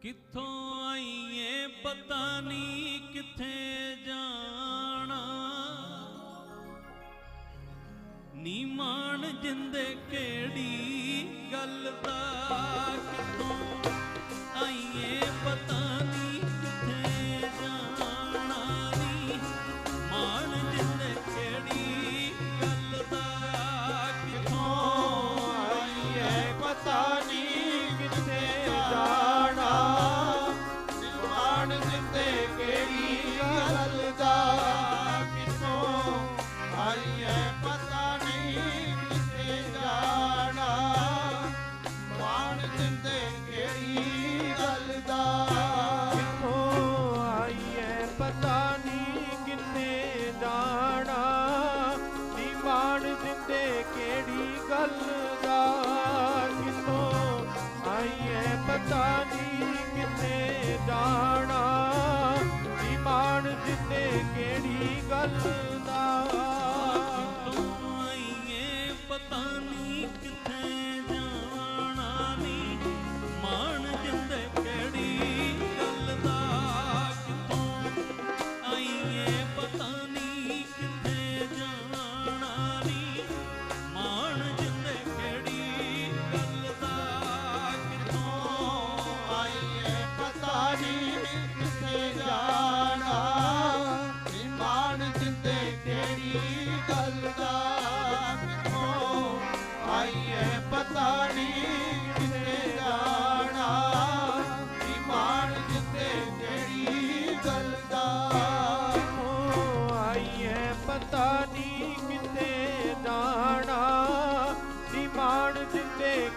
ਕਿੱਥੋਂ ਆਈਏ ਪਤਾ ਨਹੀਂ ਕਿੱਥੇ ਜਾਣਾ। ਨੀਮਾਨ ਜਿੰਦੇ ਕਿਹੜੀ ਗੱਲ ਦਾ ਕਿੱਥੋਂ ਜਿੰਦੇ ਕਿਹੜੀ ਗੱਲ ਦਾ ਕਿਥੋਂ ਆਈਏ ਪਤਾ ਨਹੀਂ ਕਿੱਥੇ ਜਾਣਾ।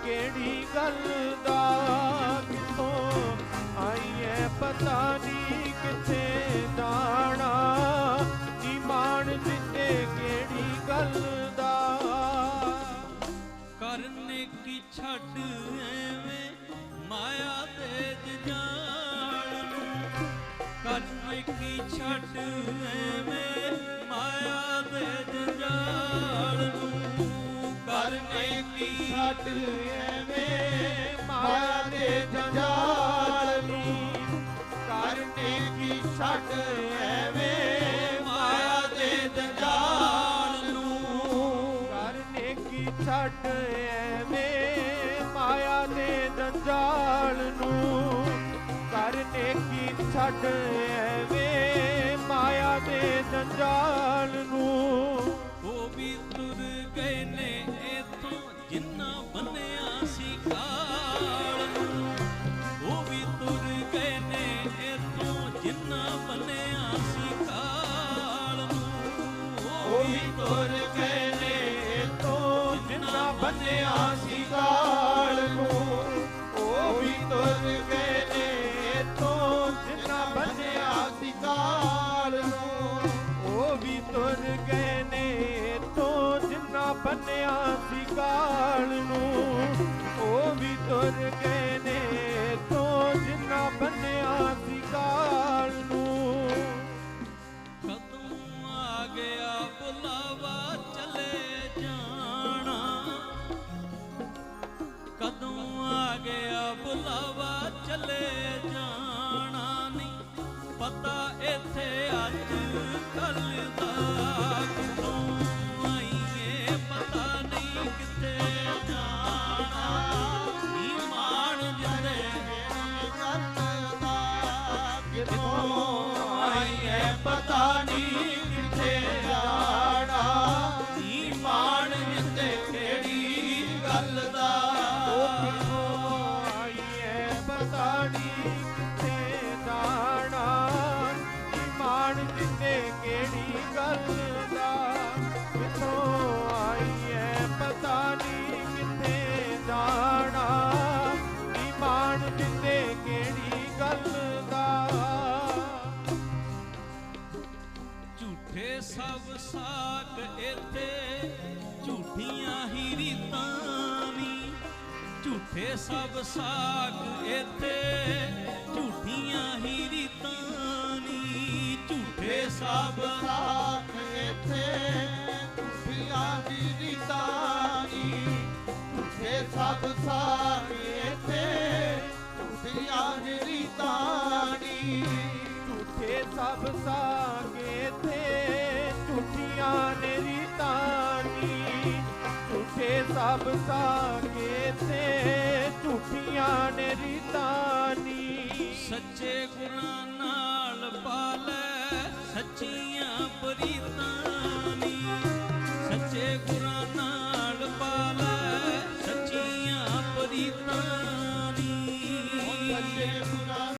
ਕਿਹੜੀ ਗੱਲ ਦਾ? ਕਿਥੋਂ ਆਈਏ ਪਤਾ ਨਹੀਂ ਕਿੱਥੇ ਦਾਣਾ ਨਿਮਾਣ ਜਿੰਦੇ ਕਿਹੜੀ ਗੱਲ ਦਾ? ਕਰਨ ਕੀ ਛੱਡ ਐਵੇਂ ਮਾਇਆ ਦੇ ਜਜਾਲ ਨੂੰ? ਕਰਨੇ ਕੀ ਛੱਡ ਐਵੇਂ ਮਾਇਆ ਦੇ ਜਜਾਲ ਕਰਨੇ ਕੀ ਛੱਡ ਐਵੇਂ ਮਾਇਆ ਦੇ ਜੰਜਾਲ ਨੂੰ ਕਰਨੇ ਕੀ ਛੱਡ ਐਵੇਂ ਮਾਇਆ ਦੇ ਜੰਜਾਲ ਨੂੰ ਕਰਨੇ ਕੀ ਛੱਡ ਐਵੇਂ ਮਾਇਆ ਦੇ ਜੰਜਾਲ ਨੂੰ ਕਰਨੇ ਕੀ ਛੱਡ ਐਵੇਂ ਮਾਇਆ ਦੇ ਜੰਜਾਲ ਨੂੰ ਇਥੋਂ ਜਿੰਨਾ ਬੰਨਿਆ ਸੀ ਕਾਲ ਨੂੰ ਉਹ ਵੀ ਤੁਰ ਗਏ ਨੇ ਇਥੋਂ ਜਿੰਨਾ ਬੰਨਿਆ ਸੀ ਕਾਲ। ਨੂੰ ਉਹ ਵੀ ਤੁਰ ਗਏ ਨੇ ਤੋਂ ਜਿੰਨਾ ਬੰਨਿਆ ਸੀ ਗਾਲ ਬੰਨਿਆ ਸੀ ਗਾਲ ਨੂੰ, ਉਹ ਵੀ ਤੁਰ ਗਏ ਨੇ ਤੋਂ ਜਿੰਨਾ ਬੰਨਿਆ ਸੀ ਗਾਲ ਨੂੰ। ਕਦੋਂ ਆ ਗਿਆ ਬੁਲਾਵਾ ਚਲੇ ਜਾਣਾ? ਕਦੋਂ ਆ ਗਿਆ ਬੁਲਾਵਾ ਚਲੇ ਜਾਣਾ ਨਹੀਂ ਪਤਾ ਇੱਥੇ ਅੱਜ ਕੱਲ ਦਾ ਮਾਣ ਜਿੱਤੇ ਕਿਹੜੀ ਗੱਲ ਦਾ? ਕਿਥੋਂ ਆਈਏ ਪਤਾ ਨਹੀਂ ਕਿੱਥੇ ਜਾਣਾ। ਮਾਣ ਜਿੱਤੇ ਕਿਹੜੀ ਗੱਲ ਦਾ? ਝੂਠੇ ਸਭ ਸਾਕ ਇੱਥੇ, ਝੂਠੀਆਂ ਹੀ ਰੀਤਾਂ ਨੀ। ਝੂਠੇ ਸਭ ਸਾਕ ਇੱਥੇ, ਝੂਠੀਆਂ ਹੀ ਰੀਤਾਂ ਝੂਠੇ ਸਭ ਸਾਥ ਇੱਥੇ, ਖੁਸ਼ੀਆਂ ਦੀ ਰੀਤਾਨੀ ਝੂਠੇ ਸਭ ਸਾਥ ਇੱਥੇ, ਖੁਸ਼ੀਆਂ ਦੀ ਰੀਤਾਨੀ ਝੂਠੇ ਸਭ ਸਾਗੇ ਤੇ ਝੂਠੀਆਂ ਨੇ ਰੀਤਾਨੀ ਝੂਠੇ ਸਭ ਸਾਗੇ ਤੇ ਝੂਠੀਆਂ ਨੇ ਰੀਤਾਨੀ চিয়া